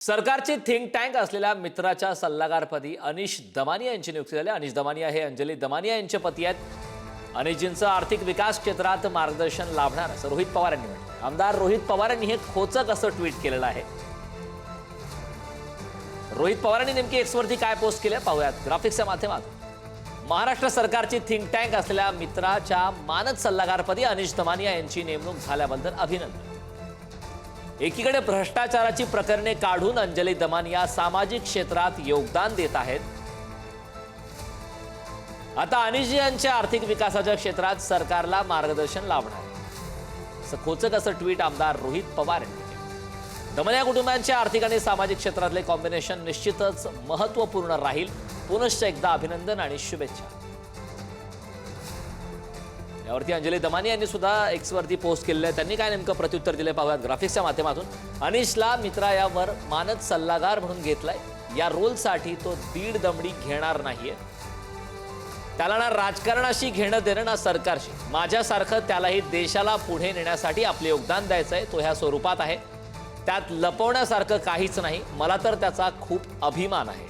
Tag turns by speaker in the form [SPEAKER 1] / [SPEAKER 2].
[SPEAKER 1] सरकारची think tank असलेल्या मित्राच्या सल्लागारपदी अनिश दमानिया यांची नियुक्ती झाली. अनिश दमानिया हे अंजली दमानिया यांचे पती आहेत. अनिशजींचं आर्थिक विकास क्षेत्रात मार्गदर्शन लाभणार असं रोहित पवार यांनी म्हटलं. आमदार रोहित पवार यांनी हे खोचक असं ट्विट केलेलं आहे. रोहित पवारांनी नेमकी एक्सवरती काय पोस्ट केलं पाहूयात. ग्राफिक्सच्या माध्यमातून महाराष्ट्र सरकारची थिंक टँक असलेल्या मित्राच्या मानद सल्लागारपदी अनिश दमानिया यांची नेमणूक झाल्याबद्दल अभिनंदन. एकीकडे भ्रष्टाचाराची प्रकरणे काढून अंजली दमान या सामाजिक क्षेत्रात योगदान देत आहेत. आता अनिजी यांच्या आर्थिक विकासाच्या क्षेत्रात सरकारला मार्गदर्शन लाभणार असं खोचक असं ट्विट आमदार रोहित पवार यांनी केलं. दमनिया कुटुंबांच्या आर्थिक आणि सामाजिक क्षेत्रातले कॉम्बिनेशन निश्चितच महत्त्वपूर्ण राहील. पुनश्च एकदा अभिनंदन आणि शुभेच्छा. यावरती अंजली दमानी यांनी सुद्धा एक्सवरती पोस्ट केलेलं आहे त्यांनी काय नेमकं प्रत्युत्तर दिलं पाहूयात ग्राफिक्सच्या माध्यमातून. अनिशला मित्रा यावर मानद सल्लागार म्हणून घेतलाय. या रोलसाठी तो दीड दमडी घेणार नाहीये. त्याला ना राजकारणाशी घेणं देणं ना सरकारशी. माझ्यासारखं त्यालाही देशाला पुढे नेण्यासाठी आपले योगदान द्यायचं आहे तो ह्या स्वरूपात आहे. त्यात लपवण्यासारखं काहीच नाही. मला तर त्याचा खूप अभिमान आहे.